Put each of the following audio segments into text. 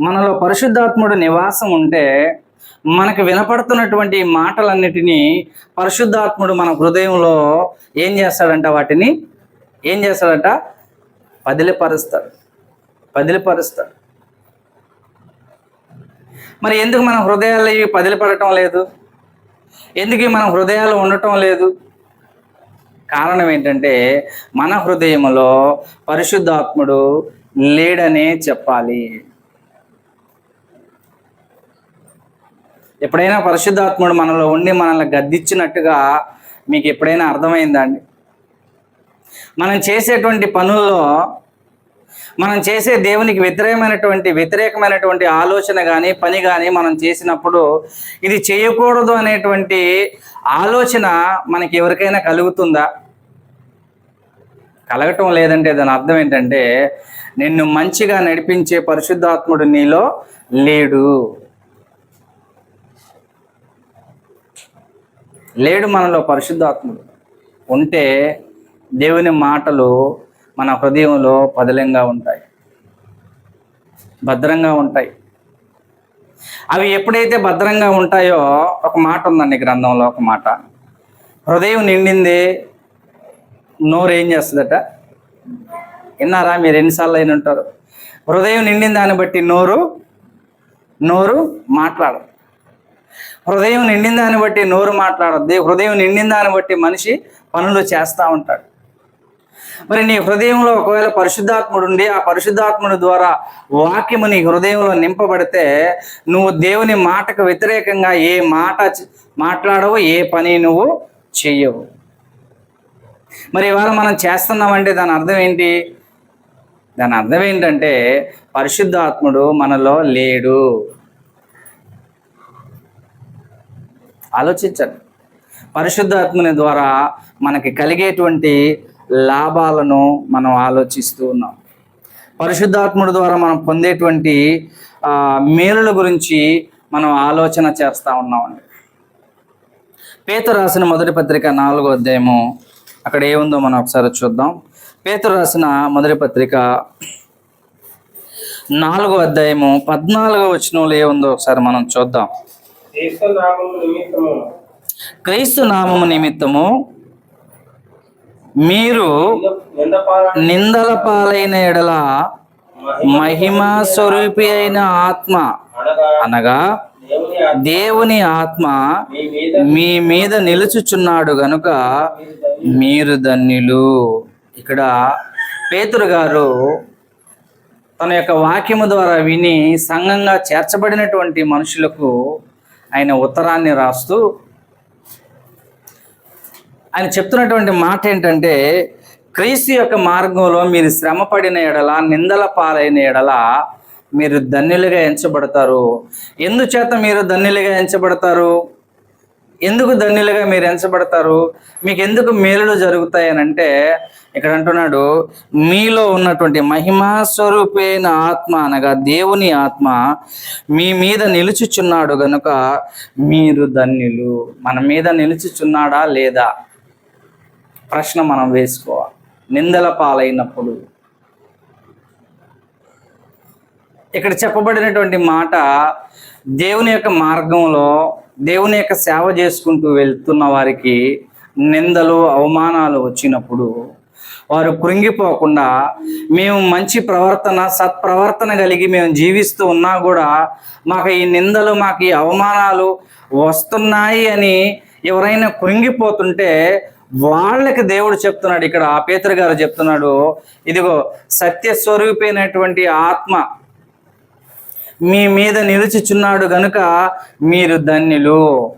మనలో పరిశుద్ధాత్ముడు నివాసం ఉంటే మనకు వినపడుతున్నటువంటి మాటలన్నిటినీ పరిశుద్ధాత్ముడు మన హృదయంలో ఏం చేస్తాడంట వాటిని? ఏం చేస్తాడంట? పదిలిపరుస్తాడు. పదిలిపరుస్తాడు. మరి ఎందుకు మన హృదయాల్లో ఇవి పదిలిపడటం లేదు? ఎందుకు మన హృదయాలు ఉండటం లేదు? కారణం ఏంటంటే మన హృదయంలో పరిశుద్ధాత్ముడు లేడనే చెప్పాలి. ఎప్పుడైనా పరిశుద్ధాత్ముడు మనలో ఉండి మనల్ని గద్దిచ్చినట్టుగా మీకు ఎప్పుడైనా అర్థమైందండి? మనం చేసేటువంటి పనుల్లో మనం చేసే దేవునికి వ్యతిరేకమైనటువంటి వ్యతిరేకమైనటువంటి ఆలోచన కానీ పని కానీ మనం చేసినప్పుడు ఇది చేయకూడదు అనేటువంటి ఆలోచన మనకి ఎవరికైనా కలుగుతుందా? కలగటం లేదంటే దాని అర్థం ఏంటంటే నిన్ను మంచిగా నడిపించే పరిశుద్ధాత్ముడు నీలో లేడు. లేడు మనలో పరిశుద్ధాత్ముడు. ఉంటే దేవుని మాటలు మన హృదయంలో పదిలంగా ఉంటాయి. భద్రంగా ఉంటాయి. అవి ఎప్పుడైతే భద్రంగా ఉంటాయో ఒక మాట ఉందండి గ్రంథంలో ఒక మాట. హృదయం నిండింది నోరు ఏం చేస్తుందట? విన్నారా? మీరు ఎన్నిసార్లు అయిన ఉంటారు? హృదయం నిండిన దాన్ని బట్టి నోరు నోరు మాట్లాడదు. హృదయం నిండిన దాన్ని బట్టి నోరు మాట్లాడద్ది. హృదయం నిండిన దాన్ని బట్టి మనిషి పనులు చేస్తూ ఉంటాడు. మరి నీ హృదయంలో ఒకవేళ పరిశుద్ధాత్ముడు ఉండి ఆ పరిశుద్ధాత్ముడి ద్వారా వాక్యము నీ హృదయంలో నింపబడితే నువ్వు దేవుని మాటకు వ్యతిరేకంగా ఏ మాట మాట్లాడవు ఏ పని నువ్వు చెయ్యవు. మరి ఇవాళ మనం చేస్తున్నామంటే దాని అర్థం ఏంటి? దాని అర్థం ఏంటంటే పరిశుద్ధాత్ముడు మనలో లేడు. ఆలోచించండి. పరిశుద్ధాత్మని ద్వారా మనకి కలిగేటువంటి లాభాలను మనం ఆలోచిస్తూ ఉన్నాం. పరిశుద్ధాత్ముడి ద్వారా మనం పొందేటువంటి మేలుల గురించి మనం ఆలోచన చేస్తూ ఉన్నామండి. పేత రాసిన మొదటి పత్రిక నాలుగో అధ్యాయము అక్కడ ఏముందో మనం ఒకసారి చూద్దాం. పేత రాసిన మొదటి పత్రిక నాలుగో అధ్యాయము పద్నాలుగో వచనంలో ఏముందో ఒకసారి మనం చూద్దాం. క్రీస్తు నామము నిమిత్తము మీరు నిందల పాలైన ఎడల మహిమా స్వరూపి అయిన ఆత్మ అనగా దేవుని ఆత్మ. మీ మీద నిలుచుచున్నాడు గనుక మీరు ధన్యులు. ఇక్కడ పేతురు గారు తన యొక్క వాక్యము ద్వారా విని సంఘంగా చేర్చబడినటువంటి మనుషులకు ఆయన ఉత్తరాన్ని రాస్తూ ఆయన చెప్తున్నటువంటి మాట ఏంటంటే క్రీస్తు యొక్క మార్గంలో మీరు శ్రమపడిన ఎడల నిందల పాలైన ఎడల మీరు ధన్యులుగా ఎంచబడతారు. ఎందుచేత మీరు ధన్యులుగా ఎంచబడతారు? ఎందుకు ధన్యులుగా మీరు ఎంచబడతారు? మీకు ఎందుకు మేలులు జరుగుతాయి అని అంటే ఇక్కడ అంటున్నాడు మీలో ఉన్నటువంటి మహిమాస్వరూపైన ఆత్మ అనగా దేవుని ఆత్మ మీ మీద నిలుచుచున్నాడు గనుక మీరు ధన్యులు. మన మీద నిలుచుచున్నాడా లేదా? ప్రశ్న మనం వేసుకోవాలి. నిందల పాలైనప్పుడు. ఇక్కడ చెప్పబడినటువంటి మాట దేవుని యొక్క మార్గంలో దేవుని యొక్క సేవ చేసుకుంటూ వెళ్తున్న వారికి నిందలు అవమానాలు వచ్చినప్పుడు వారు కృంగిపోకుండా మేము మంచి ప్రవర్తన సత్ప్రవర్తన కలిగి మేము జీవిస్తూ ఉన్నా కూడా మాకు ఈ నిందలు మాకు ఈ అవమానాలు వస్తున్నాయి అని ఎవరైనా కృంగిపోతుంటే వాళ్ళకి దేవుడు చెప్తున్నాడు. ఇక్కడ ఆ పేతురు గారు చెప్తున్నాడు ఇదిగో సత్యస్వరూపైనటువంటి ఆత్మ మీ మీద నిలుచుచున్నాడు గనుక మీరు ధన్యులు.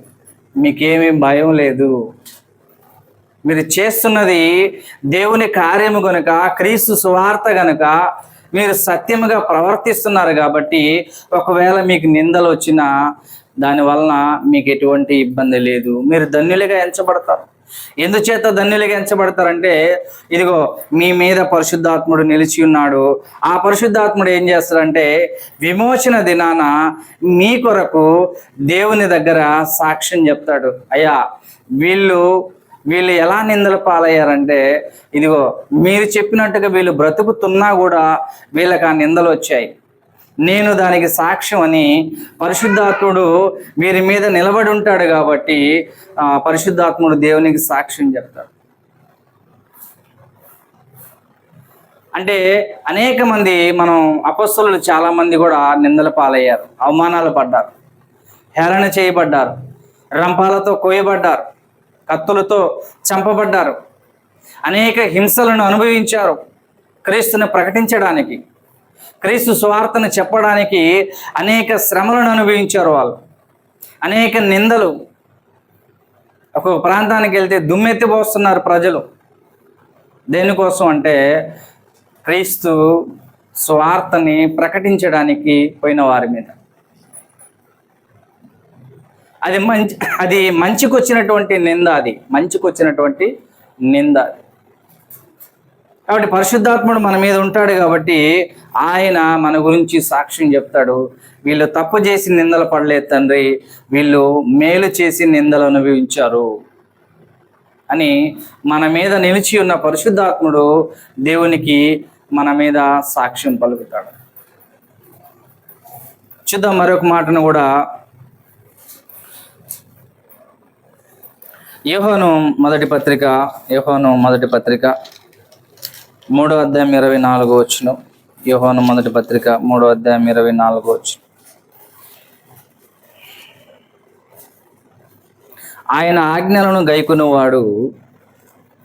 మీకేమీ భయం లేదు. మీరు చేస్తున్నది దేవుని కార్యము గనుక క్రీస్తు సువార్త గనుక మీరు సత్యముగా ప్రవర్తిస్తున్నారు కాబట్టి ఒకవేళ మీకు నిందలు వచ్చినా దాని వలన మీకు ఎటువంటి ఇబ్బంది లేదు. మీరు ధన్యులుగా ఎంచబడతారు. ఎందుచేత ధన్యులగించబడతారంటే ఇదిగో మీ మీద పరిశుద్ధాత్ముడు నిలిచి ఉన్నాడు. ఆ పరిశుద్ధాత్ముడు ఏం చేస్తాడంటే విమోచన దినాన మీ కొరకు దేవుని దగ్గర సాక్ష్యం చెప్తాడు. అయ్యా వీళ్ళు వీళ్ళు ఎలా నిందల పాలయ్యారంటే ఇదిగో మీరు చెప్పినట్టుగా వీళ్ళు బ్రతుకుతున్నా కూడా వీళ్ళకి ఆ నిందలు వచ్చాయి. నేను దానికి సాక్ష్యం అని పరిశుద్ధాత్ముడు వీరి మీద నిలబడి ఉంటాడు కాబట్టి పరిశుద్ధాత్ముడు దేవునికి సాక్ష్యం చెప్తాడు. అంటే అనేక మంది మనం అపస్సులు చాలా మంది కూడా నిందల పాలయ్యారు అవమానాలు పడ్డారు హేళన చేయబడ్డారు రంపాలతో కోయబడ్డారు కత్తులతో చంపబడ్డారు అనేక హింసలను అనుభవించారు క్రీస్తుని ప్రకటించడానికి. క్రీస్తు స్వార్థను చెప్పడానికి అనేక శ్రమలను అనుభవించారు వాళ్ళు. అనేక నిందలు. ఒక్కొక్క ప్రాంతానికి వెళ్తే దుమ్మెత్తిపోస్తున్నారు ప్రజలు. దేనికోసం అంటే క్రీస్తు స్వార్థని ప్రకటించడానికి పోయిన వారి మీద. అది మంచి అది మంచికొచ్చినటువంటి నింద అది. మంచికొచ్చినటువంటి నింద అది. కాబట్టి పరిశుద్ధాత్ముడు మన మీద ఉంటాడు కాబట్టి ఆయన మన గురించి సాక్ష్యం చెప్తాడు. వీళ్ళు తప్పు చేసి నిందలు పడలేదు తండ్రి. వీళ్ళు మేలు చేసి నిందలు అనుభవించారు అని మన మీద నిలిచి ఉన్న పరిశుద్ధాత్ముడు దేవునికి మన మీద సాక్ష్యం పలుకుతాడు. చూద్దాం మరొక మాటను కూడా. యోహోను మొదటి పత్రిక యోహోను మొదటి పత్రిక. మూడో అధ్యాయం ఇరవై నాలుగో వచ్చును యోహోను మొదటి పత్రిక మూడో అధ్యాయం ఇరవై నాలుగో వచ్చును ఆయన ఆజ్ఞలను గైకున్నవాడు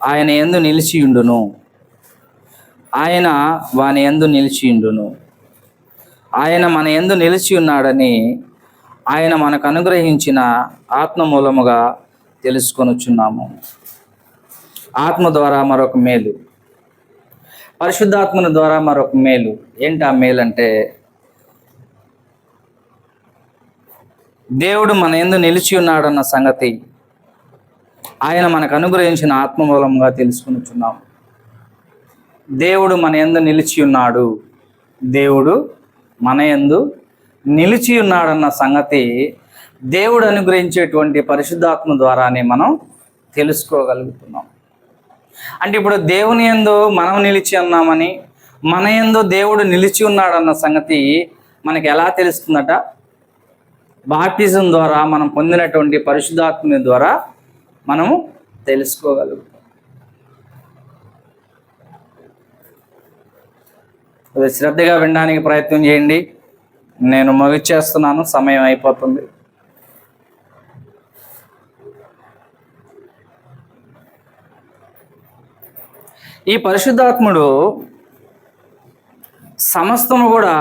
ఆయన ఎందు నిలిచియుండును. ఆయన వాని ఎందు నిలిచియుండును. ఆయన మన ఎందు నిలిచి ఉన్నాడని ఆయన మనకు అనుగ్రహించిన ఆత్మ మూలముగా తెలుసుకొనుచున్నాము. ఆత్మ ద్వారా మరొక మేలు. పరిశుద్ధాత్మన ద్వారా మరొక మేలు. ఏంటి ఆ మేలు అంటే దేవుడు మన ఎందు నిలిచి ఉన్నాడన్న సంగతి ఆయన మనకు అనుగ్రహించిన ఆత్మ మూలంగా తెలుసుకునిచున్నాం. దేవుడు మన ఎందు నిలిచి ఉన్నాడు. దేవుడు మన ఎందు నిలిచి ఉన్నాడన్న సంగతి దేవుడు అనుగ్రహించేటువంటి పరిశుద్ధాత్మ ద్వారానే మనం తెలుసుకోగలుగుతున్నాం. అంటే ఇప్పుడు దేవుని ఎందు మనం నిలిచి ఉన్నామని మన ఎందు దేవుడు నిలిచి ఉన్నాడన్న సంగతి మనకి ఎలా తెలుస్తుందట? బాప్టిజం ద్వారా మనం పొందినటువంటి పరిశుద్ధాత్మ ద్వారా మనము తెలుసుకోగలుగుతాం. అది శ్రద్ధగా వినడానికి ప్రయత్నం చేయండి. నేను ముగిచ్చేస్తున్నాను సమయం అయిపోతుంది. ఈ పరిశుద్ధాత్ముడు సమస్తము కూడా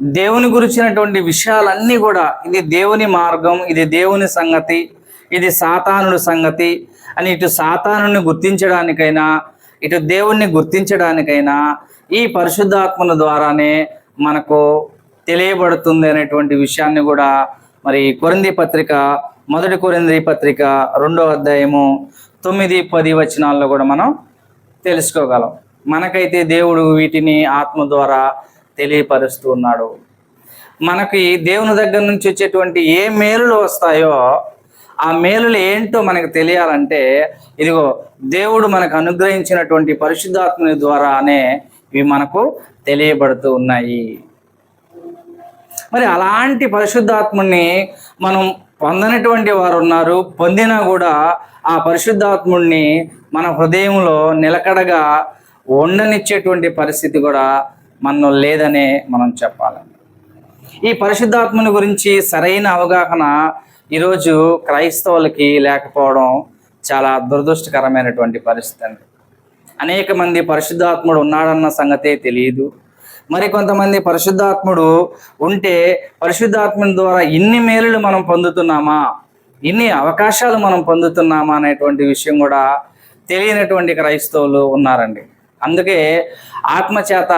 దేవుని గురించినటువంటి విషయాలన్నీ కూడా ఇది దేవుని మార్గం ఇది దేవుని సంగతి ఇది సాతానుడి సంగతి అని ఇటు సాతానుని గుర్తించడానికైనా ఇటు దేవుణ్ణి గుర్తించడానికైనా ఈ పరిశుద్ధాత్మల ద్వారానే మనకు తెలియబడుతుంది అనేటువంటి విషయాన్ని కూడా మరి కొరింది పత్రిక మొదటి కొరింది పత్రిక రెండో అధ్యాయము తొమ్మిది పది వచనాల్లో కూడా మనం తెలుసుకోగలం. మనకైతే దేవుడు వీటిని ఆత్మ ద్వారా తెలియపరుస్తూ ఉన్నాడు. మనకి దేవుని దగ్గర నుంచి వచ్చేటువంటి ఏ మేలులు వస్తాయో ఆ మేలులు ఏంటో మనకు తెలియాలంటే ఇదిగో దేవుడు మనకు అనుగ్రహించినటువంటి పరిశుద్ధాత్మని ద్వారానే ఇవి మనకు తెలియబడుతూ ఉన్నాయి. మరి అలాంటి పరిశుద్ధాత్ముని మనం పొందనటువంటి వారు ఉన్నారు పొందినా కూడా ఆ పరిశుద్ధాత్ముడిని మన హృదయంలో నిలకడగా ఉండనిచ్చేటువంటి పరిస్థితి కూడా మనం లేదనే మనం చెప్పాలి ఈ పరిశుద్ధాత్మని గురించి సరైన అవగాహన ఈరోజు క్రైస్తవులకి లేకపోవడం చాలా దురదృష్టకరమైనటువంటి పరిస్థితి అండి. అనేక మంది పరిశుద్ధాత్ముడు ఉన్నాడన్న సంగతే తెలియదు. మరి కొంతమంది పరిశుద్ధాత్ముడు ఉంటే పరిశుద్ధాత్మని ద్వారా ఇన్ని మేలులు మనం పొందుతున్నామా? ఇన్ని అవకాశాలు మనం పొందుతున్నామా అనేటువంటి విషయం కూడా తెలియనటువంటి క్రైస్తవులు ఉన్నారండి. అందుకే ఆత్మచేత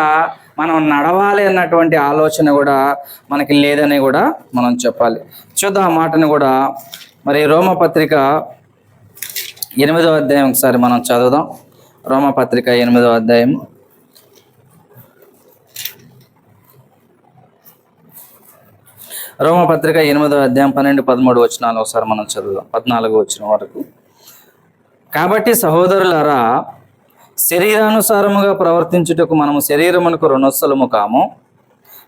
మనం నడవాలి అన్నటువంటి ఆలోచన కూడా మనకి లేదని కూడా మనం చెప్పాలి. చూద్దాం ఆ మాటను కూడా మరి రోమపత్రిక ఎనిమిదో అధ్యాయం ఒకసారి మనం చదువుదాం. రోమపత్రిక ఎనిమిదో అధ్యాయం రోమపత్రిక ఎనిమిదో అధ్యాయం పన్నెండు పదమూడు వచనాలు ఒకసారి మనం చదువుదాం. పద్నాలుగు వచ్చిన వరకు. కాబట్టి సహోదరులారా శరీరానుసారముగా ప్రవర్తించుటకు మనము శరీరమునకు రుణస్థలము కాము.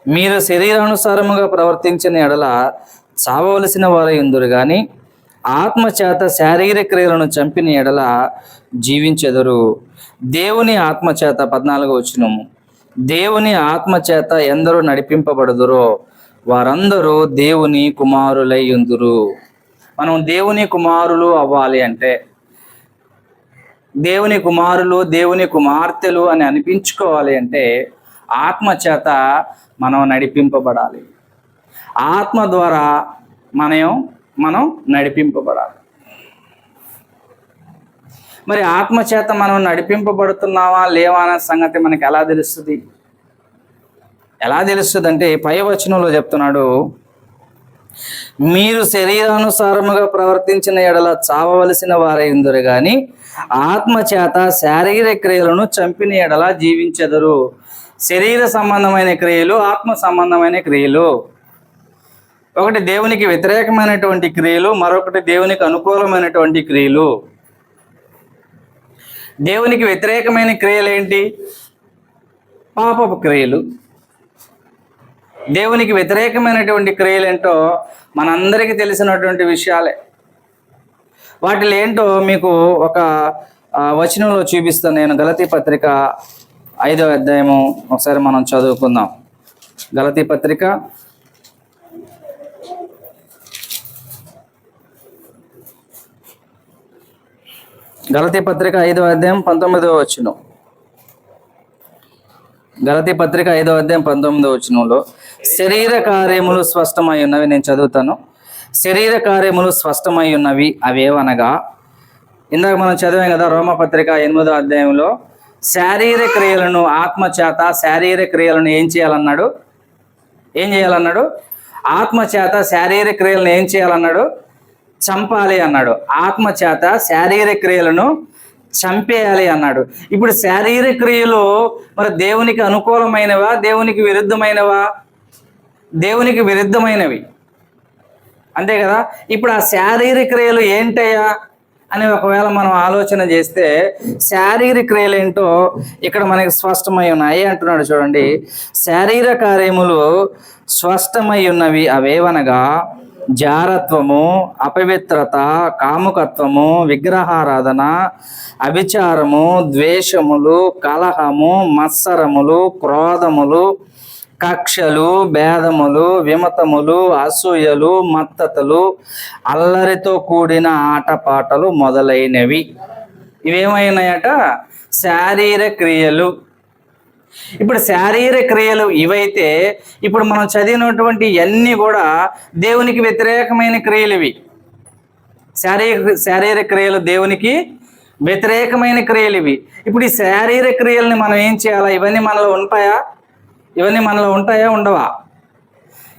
మీరు శరీరానుసారముగా ప్రవర్తించిన ఎడల చావవలసిన వారై ఉందరు కానీ ఆత్మ చేత శారీరక క్రియలను చంపిన ఎడల జీవించెదరు. దేవుని ఆత్మ చేత పద్నాలుగు వచ్చినము దేవుని ఆత్మ చేత ఎందరూ నడిపింపబడదురో వారందరూ దేవుని కుమారులై ఉందురు మనం దేవుని కుమారులు అవ్వాలి అంటే దేవుని కుమారులు దేవుని కుమార్తెలు అని అనిపించుకోవాలి అంటే ఆత్మ చేత మనం నడిపింపబడాలి. ఆత్మ ద్వారా మనం మనం నడిపింపబడాలి. మరి ఆత్మ చేత మనం నడిపింపబడుతున్నావా లేవా అనే సంగతి మనకి ఎలా తెలుస్తుంది? ఎలా తెలుస్తుందంటే పైవచనంలో పై వచనంలో చెప్తున్నాడు మీరు శరీరానుసారముగా ప్రవర్తించిన ఎడల చావవలసిన వారైందరు కానీ ఆత్మచేత ఆత్మ చేత శారీరక క్రియలను చంపిన ఎడల జీవించెదరు. శరీర సంబంధమైన క్రియలు ఆత్మ సంబంధమైన క్రియలు. ఒకటి దేవునికి వ్యతిరేకమైనటువంటి క్రియలు మరొకటి దేవునికి అనుకూలమైనటువంటి క్రియలు. దేవునికి వ్యతిరేకమైన క్రియలు ఏంటి పాపపు క్రియలు. దేవునికి వ్యతిరేకమైనటువంటి క్రియలు ఏంటో మనందరికీ తెలిసినటువంటి విషయాలే. వాటిలో ఏంటో మీకు ఒక వచనంలో చూపిస్తాను నేను. గలతీ పత్రిక ఐదో అధ్యాయము ఒకసారి మనం చదువుకుందాం. గలతీ పత్రిక గలతీ పత్రిక ఐదో అధ్యాయం పంతొమ్మిదో వచనం. గలతీ పత్రిక ఐదో అధ్యాయం పంతొమ్మిదో వచనంలో శరీర కార్యములు స్పష్టమై ఉన్నవి నేను చదువుతాను. శరీర కార్యములు స్పష్టమై ఉన్నవి అవేవనగా ఇందాక మనం చదివాం కదా రోమపత్రిక ఎనిమిదో అధ్యాయంలో శారీరక క్రియలను ఆత్మ చేత శారీరక క్రియలను ఏం చేయాలన్నాడు? ఏం చేయాలన్నాడు? ఆత్మచేత శారీరక క్రియలను ఏం చేయాలన్నాడు? చంపాలి అన్నాడు. ఆత్మచేత శారీరక క్రియలను చంపేయాలి అన్నాడు. ఇప్పుడు శారీరక క్రియలు మరి దేవునికి అనుకూలమైనవా? దేవునికి విరుద్ధమైనవా? దేవునికి విరుద్ధమైనవి. అంతే కదా? ఇప్పుడు ఆ శారీరక క్రియలు ఏంటయ్యా అని ఒకవేళ మనం ఆలోచన చేస్తే శారీరక క్రియలు ఏంటో ఇక్కడ మనకి స్పష్టమై ఉన్నాయి అంటున్నాడు చూడండి. శారీర కార్యములు స్పష్టమై ఉన్నవి అవేవనగా? జారత్వము అపవిత్రత కాముకత్వము విగ్రహారాధన అభిచారము ద్వేషములు కలహము మత్సరములు క్రోధములు కక్షలు భేదములు విమతములు అసూయలు మత్తతలు అల్లరితో కూడిన ఆటపాటలు మొదలైనవి. ఇవేమైనాయట? శారీర క్రియలు. ఇప్పుడు శారీర క్రియలు ఇవైతే ఇప్పుడు మనం చదివినటువంటి అన్నీ కూడా దేవునికి వ్యతిరేకమైన క్రియలు ఇవి. శారీరక శారీర క్రియలు దేవునికి వ్యతిరేకమైన క్రియలు ఇవి. ఇప్పుడు ఈ శారీర క్రియల్ని మనం ఏం చేయాలా? ఇవన్నీ మనలో ఉంటాయా? ఇవన్నీ మనలో ఉంటాయా ఉండవా?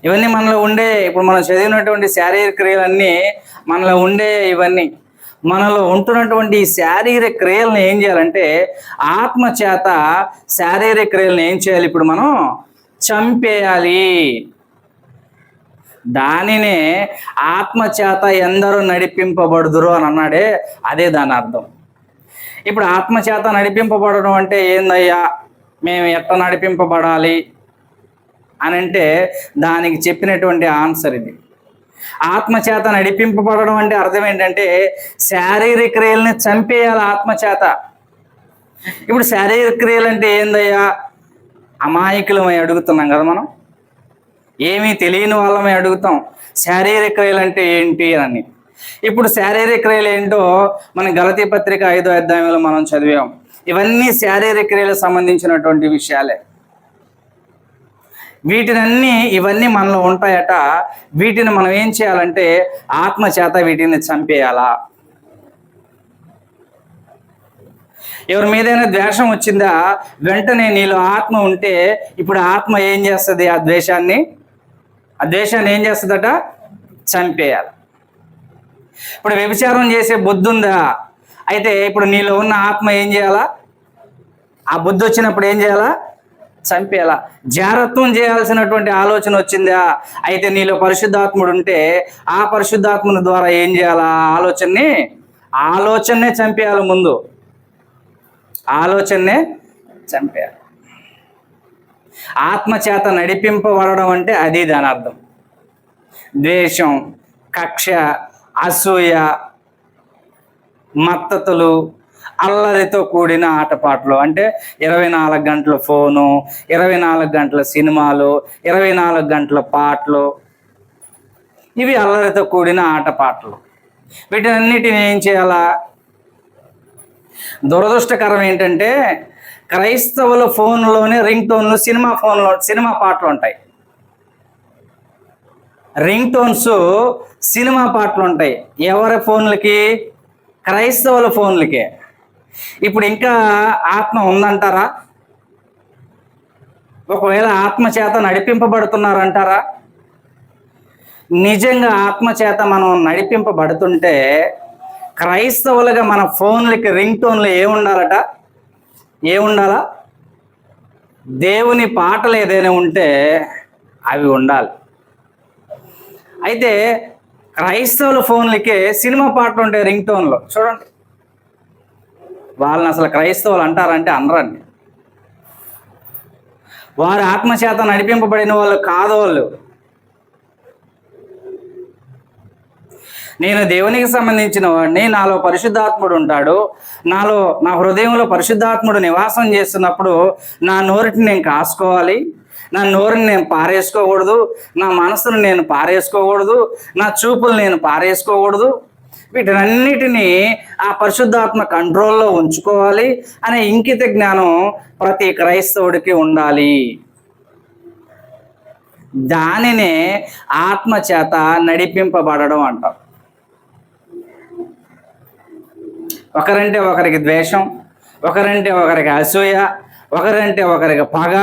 ఇవన్నీ మనలో ఉండే ఇప్పుడు మనం చదివినటువంటి శారీరక క్రియలన్నీ మనలో ఉండే ఇవన్నీ. మనలో ఉంటున్నటువంటి ఈ శారీరక క్రియలను ఏం చేయాలంటే ఆత్మ చేత శారీరక క్రియలను ఏం చేయాలి ఇప్పుడు మనం? చంపేయాలి. దానినే ఆత్మ చేత ఎందరూ నడిపింపబడుదురు అని అన్నాడే అదే దాని అర్థం. ఇప్పుడు ఆత్మచేత నడిపింపబడడం అంటే ఏందయ్యా? మేము ఎట్ట నడిపింపబడాలి అని అంటే దానికి చెప్పినటువంటి ఆన్సర్ ఇది. ఆత్మచేత నడిపింపబడడం అంటే అర్థం ఏంటంటే శారీరక క్రియల్ని చంపేయాలి ఆత్మచేత. ఇప్పుడు శారీరక క్రియలు అంటే ఏందయ్యా? అమాయకులమై అడుగుతున్నాం కదా మనం. ఏమీ తెలియని వాళ్ళమే అడుగుతాం. శారీరక క్రియలు అంటే ఏంటి అని. ఇప్పుడు శారీరక క్రియలు ఏంటో మన గలతీ పత్రిక ఐదో అధ్యాయంలో మనం చదివాం. ఇవన్నీ శారీరక క్రియలకు సంబంధించినటువంటి విషయాలే. వీటినన్నీ ఇవన్నీ మనలో ఉంటాయట. వీటిని మనం ఏం చేయాలంటే ఆత్మ చేత వీటిని చంపేయాలా. ఎవరి మీదైనా ద్వేషం వచ్చిందా వెంటనే నీలో ఆత్మ ఉంటే ఇప్పుడు ఆత్మ ఏం చేస్తుంది ఆ ద్వేషాన్ని? ఆ ద్వేషాన్ని ఏం చేస్తుందట? చంపేయాలి. ఇప్పుడు వ్యభిచారం చేసే బుద్ధి ఉందా అయితే ఇప్పుడు నీలో ఉన్న ఆత్మ ఏం చేయాలా? ఆ బుద్ధి వచ్చినప్పుడు ఏం చేయాలా? చంపేలా జాగ్రత్తం చేయాల్సినటువంటి ఆలోచన వచ్చిందా? అయితే నీలో పరిశుద్ధాత్ముడు ఉంటే ఆ పరిశుద్ధాత్ముని ద్వారా ఏం చేయాలా? ఆలోచనని ఆలోచననే చంపేయాలి ముందు. ఆలోచననే చంపేయాలి. ఆత్మచేత నడిపింపబడడం అంటే అది దాని అర్థం. ద్వేషం కక్ష అసూయ మత్తతులు అల్లరితో కూడిన ఆటపాటలు. అంటే ఇరవై నాలుగు గంటల ఫోను ఇరవై నాలుగు గంటల సినిమాలు ఇరవై నాలుగు గంటల పాటలు. ఇవి అల్లరితో కూడిన ఆటపాటలు. వీటినన్నిటిని ఏం చేయాలా? దురదృష్టకరం ఏంటంటే క్రైస్తవుల ఫోన్లోనే రింగ్ టోన్లు సినిమా ఫోన్లో సినిమా పాటలు ఉంటాయి. రింగ్ టోన్స్ సినిమా పాటలు ఉంటాయి. ఎవరి ఫోన్లకి? క్రైస్తవుల ఫోన్లకే. ఇప్పుడు ఇంకా ఆత్మ ఉందంటారా? ఒకవేళ ఆత్మ చేత నడిపింపబడుతున్నారంటారా? నిజంగా ఆత్మ చేత మనం నడిపింపబడుతుంటే క్రైస్తవులుగా మన ఫోన్లకి రింగ్ టోన్లు ఏముండాలట? ఏముండాలా? దేవుని పాటలు ఏదైనా ఉంటే అవి ఉండాలి. అయితే క్రైస్తవుల ఫోన్లకే సినిమా పాటలు ఉంటాయి రింగ్ టోన్లో చూడండి. వాళ్ళని అసలు క్రైస్తవులు అంటారంటే అనరండి. వారు ఆత్మచేత నడిపింపబడిన వాళ్ళు కాదు వాళ్ళు నేను దేవునికి సంబంధించిన వాడిని నాలో పరిశుద్ధాత్ముడు ఉంటాడు నాలో నా హృదయంలో పరిశుద్ధాత్ముడు నివాసం చేస్తున్నప్పుడు నా నోరిని నేను కాసుకోవాలి. నా నోరుని నేను పారేసుకోకూడదు నా మనసును నేను పారేసుకోకూడదు నా చూపులు నేను పారేసుకోకూడదు. వీటినన్నిటినీ ఆ పరిశుద్ధాత్మ కంట్రోల్లో ఉంచుకోవాలి అనే ఇంకిత జ్ఞానం ప్రతి క్రైస్తవుడికి ఉండాలి. దానినే ఆత్మ చేత నడిపింపబడడం అంటాం. ఒకరంటే ఒకరికి ద్వేషం ఒకరంటే ఒకరికి అసూయ ఒకరంటే ఒకరికి పగ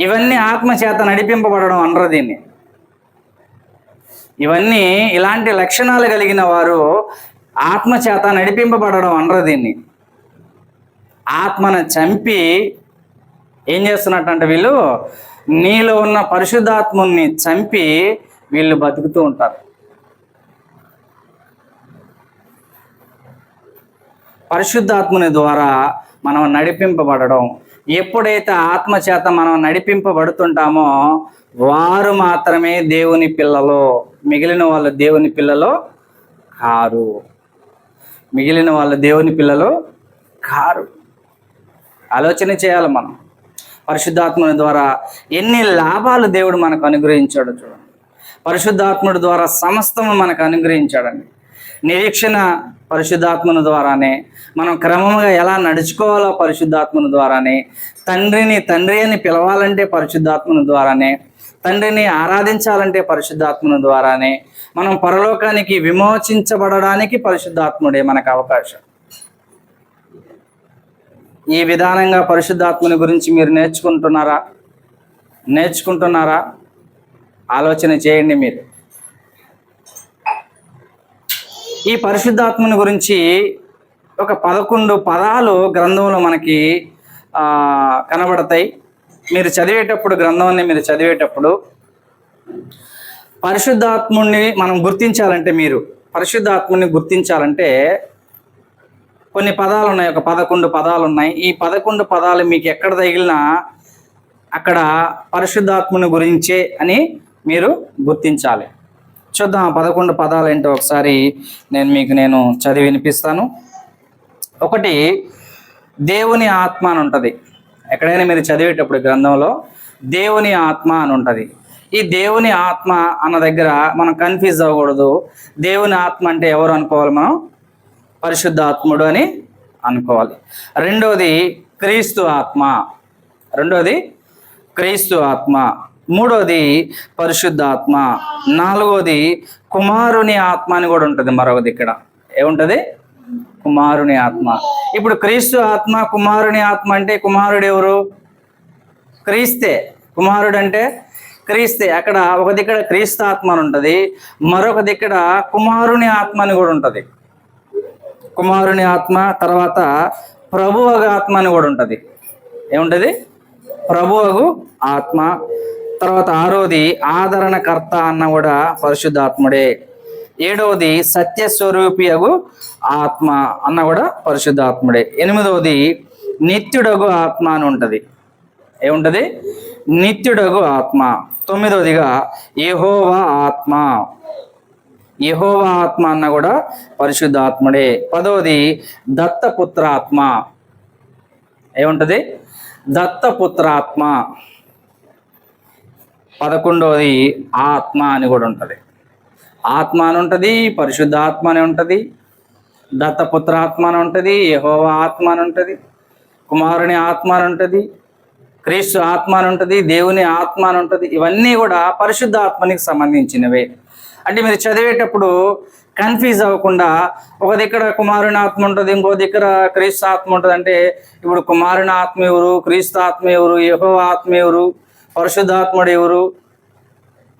ఇవన్నీ ఆత్మచేత నడిపింపబడడం అనరు దీన్ని. ఇవన్నీ ఇలాంటి లక్షణాలు కలిగిన వారు ఆత్మచేత నడిపింపబడడం అనరు దీన్ని. ఆత్మను చంపి ఏం చేస్తున్నట్టంటే వీళ్ళు నీలో ఉన్న పరిశుద్ధాత్ముని చంపి వీళ్ళు బతుకుతూ ఉంటారు. పరిశుద్ధాత్ముని ద్వారా మనం నడిపింపబడడం ఎప్పుడైతే ఆత్మ చేత మనం నడిపింపబడుతుంటామో వారు మాత్రమే దేవుని పిల్లలు. మిగిలిన వాళ్ళు దేవుని పిల్లలో కారు. మిగిలిన వాళ్ళు దేవుని పిల్లలు కారు. ఆలోచన చేయాలి మనం. పరిశుద్ధాత్ముని ద్వారా ఎన్ని లాభాలు దేవుడు మనకు అనుగ్రహించాడు చూడండి. పరిశుద్ధాత్ముడి ద్వారా సమస్తము మనకు అనుగ్రహించాడండి. నిరీక్షణ పరిశుద్ధాత్మను ద్వారానే మనం క్రమంగా ఎలా నడుచుకోవాలో పరిశుద్ధాత్మను ద్వారానే తండ్రిని తండ్రి అని పిలవాలంటే పరిశుద్ధాత్మను ద్వారానే తండ్రిని ఆరాధించాలంటే పరిశుద్ధాత్మను ద్వారానే మనం పరలోకానికి విమోచించబడడానికి పరిశుద్ధాత్ముడే మనకు అవకాశం. ఈ విధానంగా పరిశుద్ధాత్మని గురించి మీరు నేర్చుకుంటున్నారా? నేర్చుకుంటున్నారా? ఆలోచన చేయండి మీరు. ఈ పరిశుద్ధాత్మని గురించి ఒక పదకొండు పదాలు గ్రంథంలో మనకి కనబడతాయి. మీరు చదివేటప్పుడు గ్రంథాన్ని మీరు చదివేటప్పుడు పరిశుద్ధాత్ముణ్ణి మనం గుర్తించాలంటే మీరు పరిశుద్ధాత్ముని గుర్తించాలంటే కొన్ని పదాలు ఉన్నాయి ఒక పదకొండు పదాలు ఉన్నాయి ఈ పదకొండు పదాలు మీకు ఎక్కడ తగిలినా అక్కడ పరిశుద్ధాత్ముని గురించే అని మీరు గుర్తించాలి. చూద్దాం ఆ పదకొండు పదాలు ఏంటో ఒకసారి నేను మీకు నేను చదివి వినిపిస్తాను. ఒకటి దేవుని ఆత్మ అని ఉంటుంది. ఎక్కడైనా మీరు చదివేటప్పుడు గ్రంథంలో దేవుని ఆత్మ అని ఉంటుంది. ఈ దేవుని ఆత్మ అన్న దగ్గర మనం కన్ఫ్యూజ్ అవ్వకూడదు. దేవుని ఆత్మ అంటే ఎవరు అనుకోవాలి మనం? పరిశుద్ధాత్ముడు అని అనుకోవాలి. రెండోది క్రీస్తు ఆత్మ. రెండోది క్రీస్తు ఆత్మ. మూడోది పరిశుద్ధాత్మ. నాలుగోది కుమారుని ఆత్మ అని కూడా ఉంటుంది మరొకది ఇక్కడ. ఏముంటది? కుమారుని ఆత్మ. ఇప్పుడు క్రీస్తు ఆత్మ కుమారుని ఆత్మ అంటే కుమారుడు ఎవరు? క్రీస్తే. కుమారుడు అంటే క్రీస్తే. అక్కడ ఒక దిక్కడ క్రీస్తు ఆత్మ అని ఉంటుంది. మరొక దిక్కడ కుమారుని ఆత్మ అని కూడా ఉంటుంది. కుమారుని ఆత్మ తర్వాత ప్రభువగ ఆత్మ అని కూడా ఉంటుంది. ఏముంటది? ప్రభువగు ఆత్మ. తర్వాత ఆరోది ఆదరణకర్త అన్న కూడా పరిశుద్ధాత్ముడే ఏడవది సత్య స్వరూపియగు ఆత్మ అన్న కూడా పరిశుద్ధాత్ముడే ఎనిమిదవది నిత్యుడగు ఆత్మ అని ఉంటుంది ఏముంటది నిత్యుడగు ఆత్మ తొమ్మిదవదిగా యెహోవా ఆత్మ యెహోవా ఆత్మ అన్న కూడా పరిశుద్ధాత్ముడే పదవది దత్తపుత్రాత్మ ఏముంటది దత్తపుత్రాత్మ పదకొండవది ఆత్మ అని కూడా ఉంటుంది. ఆత్మ అని ఉంటుంది పరిశుద్ధ ఆత్మ అని ఉంటుంది దత్తపుత్రాత్మ అని ఉంటుంది యహోవ ఆత్మ అని ఉంటుంది కుమారుని ఆత్మ అని ఉంటుంది క్రీస్తు ఆత్మ అని ఉంటుంది దేవుని ఆత్మ అని ఉంటుంది. ఇవన్నీ కూడా పరిశుద్ధ ఆత్మనికి సంబంధించినవే. అంటే మీరు చదివేటప్పుడు కన్ఫ్యూజ్ అవ్వకుండా ఒక దగ్గర కుమారుని ఆత్మ ఉంటుంది ఇంకో దగ్గర క్రీస్తు ఆత్మ ఉంటుంది అంటే ఇప్పుడు కుమారుని ఆత్మ ఎవరు క్రీస్తు ఆత్మ ఎవరు యహో ఆత్మ ఎవరు పరిశుద్ధాత్ముడు ఎవరు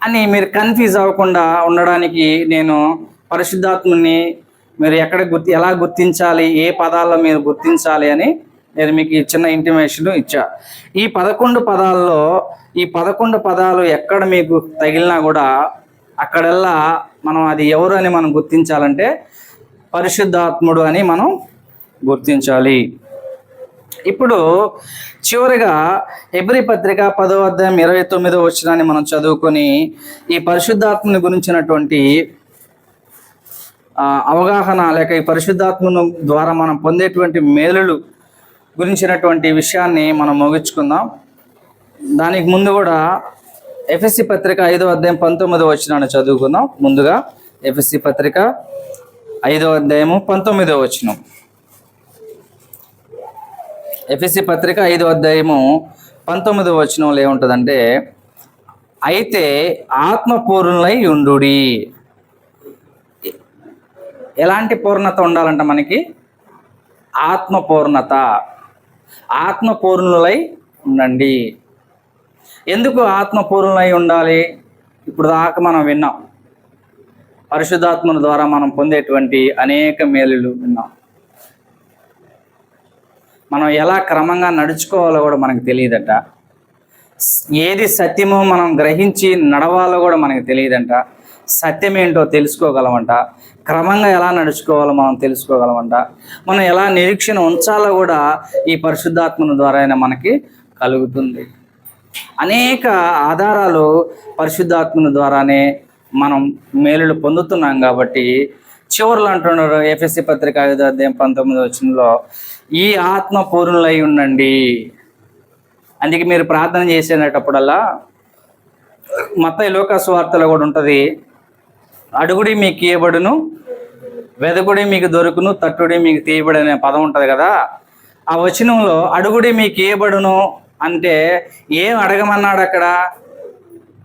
అని మీరు కన్ఫ్యూజ్ అవ్వకుండా ఉండడానికి నేను పరిశుద్ధాత్ముని మీరు ఎక్కడ గుర్తి ఎలా గుర్తించాలి ఏ పదాల్లో మీరు గుర్తించాలి అని నేను మీకు ఈ చిన్న ఇంటిమేషన్ ఇచ్చా. ఈ పదకొండు పదాల్లో ఈ పదకొండు పదాలు ఎక్కడ మీకు తగిలినా కూడా అక్కడల్లా మనం అది ఎవరు అని మనం గుర్తించాలంటే పరిశుద్ధాత్ముడు అని మనం గుర్తించాలి. ఇప్పుడు చివరిగా ఎబ్రి పత్రిక పదో అధ్యాయం ఇరవై తొమ్మిదో వచ్చినాన్ని మనం చదువుకొని ఈ పరిశుద్ధాత్మని గురించినటువంటి అవగాహన లేక ఈ పరిశుద్ధాత్మను ద్వారా మనం పొందేటువంటి మేలులు గురించినటువంటి విషయాన్ని మనం ముగించుకుందాం. దానికి ముందు కూడా ఎఫ్ఎస్సి పత్రిక ఐదో అధ్యాయం పంతొమ్మిదో వచ్చినాన్ని చదువుకుందాం. ముందుగా ఎఫ్ఎస్సి పత్రిక ఐదో అధ్యాయము పంతొమ్మిదో వచ్చినాం ఎఫ్ఎస్సి పత్రిక ఐదో అధ్యాయము పంతొమ్మిదో వచనంలో ఏముంటుందంటే అయితే ఆత్మపూర్ణులై ఉండు ఎలాంటి పూర్ణత ఉండాలంట మనకి? ఆత్మపూర్ణత. ఆత్మపూర్ణులై ఉండండి. ఎందుకు ఆత్మపూర్ణులై ఉండాలి? ఇప్పుడు దాకా మనం విన్నాం. పరిశుద్ధాత్మల ద్వారా మనం పొందేటువంటి అనేక మేలులు విన్నాం. మనం ఎలా క్రమంగా నడుచుకోవాలో కూడా మనకు తెలియదట. ఏది సత్యమో మనం గ్రహించి నడవాలో కూడా మనకు తెలియదంట. సత్యం ఏంటో తెలుసుకోగలమంట. క్రమంగా ఎలా నడుచుకోవాలో మనం తెలుసుకోగలమంట. మనం ఎలా నిరీక్షణ ఉంచాలో కూడా ఈ పరిశుద్ధాత్మను ద్వారానే మనకి కలుగుతుంది. అనేక ఆధారాలు పరిశుద్ధాత్మను ద్వారానే మనం మేలులు పొందుతున్నాం కాబట్టి చివరిలో అంటున్నారు ఎఫ్ఎస్సి పత్రిక ఐదో అధ్యాయం పంతొమ్మిది వచ్చినలో ఈ ఆత్మ పూర్ణులై ఉండండి. అందుకే మీరు ప్రార్థన చేసేటప్పుడల్లా మత లోకాసు వార్తలో కూడా ఉంటుంది. అడుగుడి మీకు ఇవ్వబడును వెదకుడి మీకు దొరుకును తట్టుడి మీకు తీయబడి అనే పదం ఉంటుంది కదా. ఆ వచనంలో అడుగుడి మీకు ఇవ్వబడును అంటే ఏం అడగమన్నాడు అక్కడ?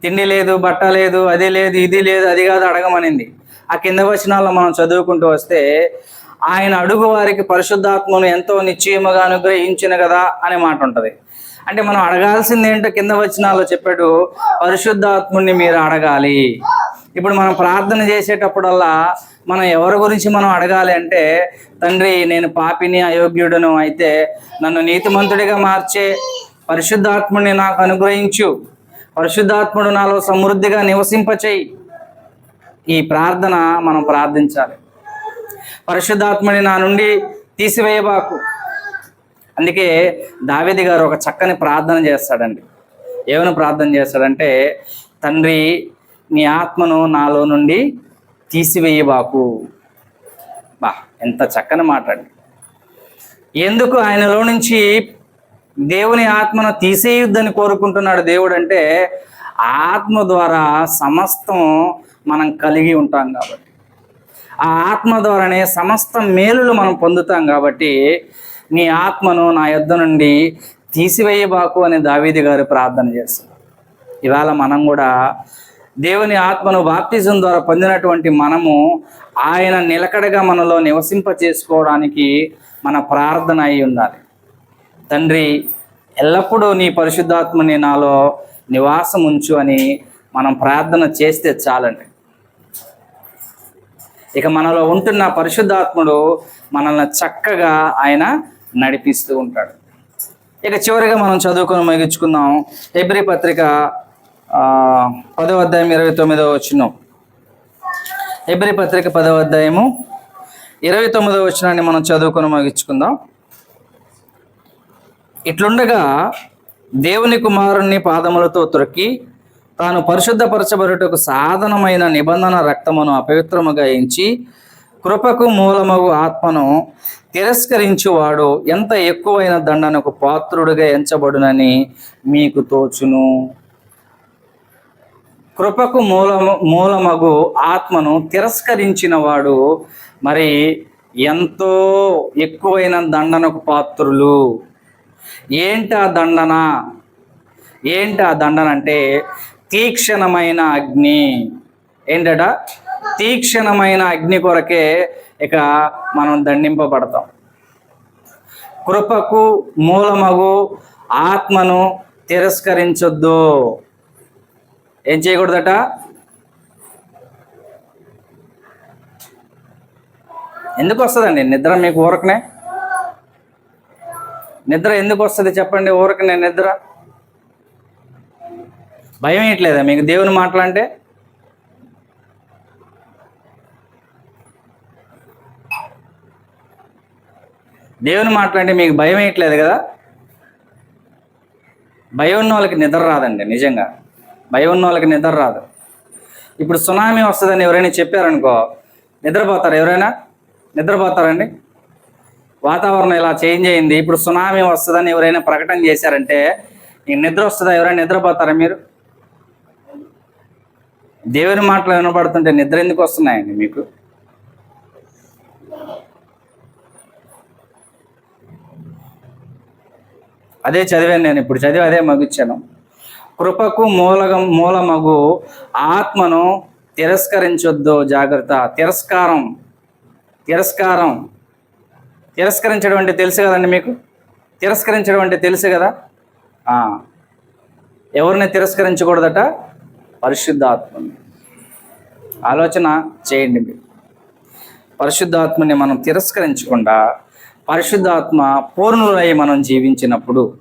తిండి లేదు బట్ట లేదు అది లేదు ఇది లేదు అది కాదు అడగమనింది. ఆ కింద వచనాల్లో మనం చదువుకుంటూ వస్తే ఆయన అడుగు వారికి పరిశుద్ధాత్మను ఎంతో నిశ్చయముగా అనుగ్రహించిన కదా అనే మాట ఉంటుంది. అంటే మనం అడగాల్సింది ఏంటో కింద వచనాల్లో చెప్పాడు పరిశుద్ధాత్ముని మీరు అడగాలి. ఇప్పుడు మనం ప్రార్థన చేసేటప్పుడల్లా మనం ఎవరి గురించి మనం అడగాలి అంటే తండ్రి నేను పాపిని అయోగ్యుడను అయితే నన్ను నీతిమంతుడిగా మార్చే పరిశుద్ధాత్ముడిని నాకు అనుగ్రహించు. పరిశుద్ధాత్ముడు నాలో సమృద్ధిగా నివసింపచేయి. ఈ ప్రార్థన మనం ప్రార్థించాలి. పరిశుద్ధాత్మని నా నుండి తీసివేయబాకు. అందుకే దావేది గారు ఒక చక్కని ప్రార్థన చేస్తాడండి. ఏమని ప్రార్థన చేస్తాడంటే తండ్రి నీ ఆత్మను నాలో నుండి తీసివేయబాకు. బా ఎంత చక్కని మాట అండి ఎందుకు ఆయనలో నుంచి దేవుని ఆత్మను తీసేయొద్దని కోరుకుంటున్నాడు దేవుడు అంటే ఆత్మ ద్వారా సమస్తం మనం కలిగి ఉంటాం కాబట్టి. ఆ ఆత్మ ద్వారానే సమస్త మేలులు మనం పొందుతాం కాబట్టి నీ ఆత్మను నా యొద్ నుండి తీసివేయబాకు అని దావీది గారు ప్రార్థన చేస్తారు ఇవాళ మనం కూడా దేవుని ఆత్మను బాప్తిజం ద్వారా పొందినటువంటి మనము ఆయన నిలకడగా మనలో నివసింప చేసుకోవడానికి మన ప్రార్థన అయి ఉండాలి. తండ్రి ఎల్లప్పుడూ నీ పరిశుద్ధాత్మని నాలో నివాసం ఉంచు అని మనం ప్రార్థన చేస్తే చాలండి. ఇక మనలో ఉంటున్న పరిశుద్ధాత్ముడు మనల్ని చక్కగా ఆయన నడిపిస్తూ ఉంటాడు. ఇక చివరిగా మనం చదువుకొని ముగించుకుందాం. ఎబ్రి పత్రిక పదవ పదో అధ్యాయం ఇరవై తొమ్మిదో వచ్చిన ఎబ్రి పత్రిక పదవ అధ్యాయము ఇరవై తొమ్మిదవ వచ్చినాన్ని మనం చదువుకొని ముగించుకుందాం. ఇట్లుండగా దేవుని కుమారుణ్ణి పాదములతో తొరికి తాను పరిశుద్ధపరచబడుటకు సాధనమైన నిబంధన రక్తమును అపవిత్రముగా ఎంచి కృపకు మూలమగు ఆత్మను తిరస్కరించువాడు ఎంత ఎక్కువైన దండనకు పాత్రుడుగా ఎంచబడునని మీకు తోచును. కృపకు మూలము మూలమగు ఆత్మను తిరస్కరించిన వాడు మరి ఎంతో ఎక్కువైన దండనకు పాత్రులు. ఏంటి ఆ దండన? ఏంటి ఆ దండన అంటే తీక్షణమైన అగ్ని. ఏంటట? తీక్షణమైన అగ్ని కొరకే ఇక మనం దండింపబడతాం. కృపకు మూలమగు ఆత్మను తిరస్కరించొద్దు. ఏం చేయకూడదట? ఎందుకు వస్తుందండి? నిద్ర మీకు ఊరకనే? నిద్ర ఎందుకు వస్తుంది చెప్పండి ఊరకనే నిద్ర? భయం వేయట్లేదా మీకు దేవుని మాటలంటే? దేవుని మాటలంటే మీకు భయం వేయట్లేదు కదా? భయం ఉన్న వాళ్ళకి నిద్ర రాదండి నిజంగా. భయం ఉన్న వాళ్ళకి నిద్ర రాదు. ఇప్పుడు సునామీ వస్తుందని ఎవరైనా చెప్పారనుకో నిద్రపోతారు ఎవరైనా? నిద్రపోతారండి వాతావరణం ఇలా చేంజ్ అయింది ఇప్పుడు సునామీ వస్తుందని ఎవరైనా ప్రకటన చేశారంటే నిద్ర వస్తుందా? ఎవరైనా నిద్రపోతారా మీరు? దేవుని మాటలు వినబడుతుంటే నిద్ర ఎందుకు వస్తున్నాయండి మీకు? అదే చదివాను నేను ఇప్పుడు చదివి అదే మగిచ్చాను. కృపకు మూలగం మూలమగు ఆత్మను తిరస్కరించొద్దు జాగ్రత్త. తిరస్కారం తిరస్కారం. తిరస్కరించడం అంటే తెలుసు కదండి మీకు? తిరస్కరించడం అంటే తెలుసు కదా? ఎవరిని తిరస్కరించకూడదట? పరిశుద్ధాత్మని. ఆలోచన చేయండి మీరు. పరిశుద్ధాత్మని మనం తిరస్కరించకుండా పరిశుద్ధాత్మ పూర్ణులై మనం జీవించినప్పుడు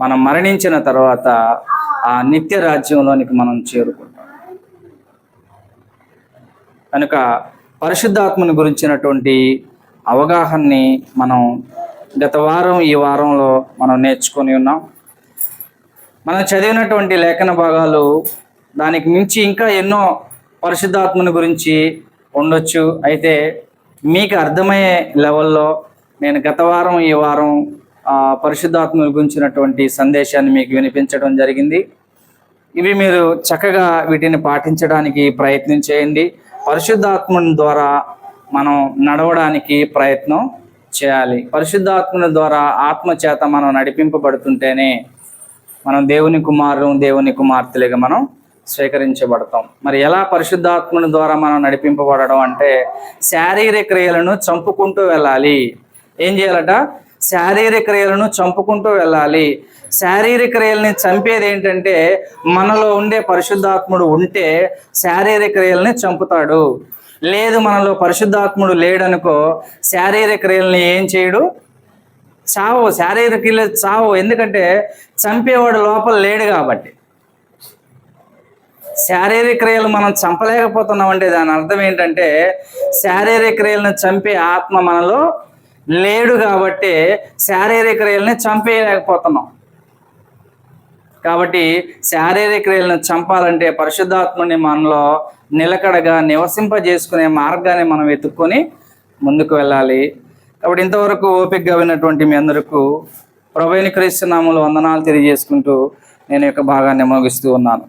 మనం మరణించిన తర్వాత ఆ నిత్య రాజ్యంలోనికి మనం చేరుకుంటాం. కనుక పరిశుద్ధాత్మని గురించినటువంటి అవగాహనని మనం గత వారం ఈ వారంలో మనం నేర్చుకొని ఉన్నాం. మనం చదివినటువంటి లేఖన భాగాలు దానికి మించి ఇంకా ఎన్నో పరిశుద్ధాత్మని గురించి ఉండొచ్చు. అయితే మీకు అర్థమయ్యే లెవెల్లో నేను గత వారం ఈ వారం పరిశుద్ధాత్మను గురించినటువంటి సందేశాన్ని మీకు వినిపించడం జరిగింది. ఇవి మీరు చక్కగా వీటిని పాటించడానికి ప్రయత్నం చేయండి. పరిశుద్ధాత్మని ద్వారా మనం నడవడానికి ప్రయత్నం చేయాలి. పరిశుద్ధాత్మని ద్వారా ఆత్మ చేత మనం నడిపింపబడుతుంటేనే మనం దేవుని కుమారులు దేవుని కుమార్తెలుగా మనం స్వీకరించబడతాం. మరి ఎలా పరిశుద్ధాత్మని ద్వారా మనం నడిపింపబడడం అంటే శారీరక క్రియలను చంపుకుంటూ వెళ్ళాలి. ఏం చేయాలట? శారీరక క్రియలను చంపుకుంటూ వెళ్ళాలి. శారీరక క్రియల్ని చంపేది ఏంటంటే మనలో ఉండే పరిశుద్ధాత్ముడు ఉంటే శారీరక క్రియల్ని చంపుతాడు. లేదు మనలో పరిశుద్ధాత్ముడు లేడనుకో శారీరక క్రియల్ని ఏం చేయడు? చావు శారీరక చావు. ఎందుకంటే చంపేవాడు లోపల లేడు కాబట్టి. శారీరక క్రియలు మనం చంపలేకపోతున్నాం అంటే దాని అర్థం ఏంటంటే శారీరక క్రియలను చంపే ఆత్మ మనలో లేడు కాబట్టి శారీరక క్రియల్ని చంపేయలేకపోతున్నాం. కాబట్టి శారీరక క్రియలను చంపాలంటే పరిశుద్ధాత్మని మనలో నిలకడగా నివసింపజేసుకునే మార్గాన్ని మనం వెతుక్కొని ముందుకు వెళ్ళాలి. కాబట్టి ఇంతవరకు ఓపికగా విన్నటువంటి మీ అందరకు ప్రభుని క్రీస్తునామలు వందనాలు తెలియజేసుకుంటూ నేను యొక్క భాగాన్ని ముగిస్తూ ఉన్నాను.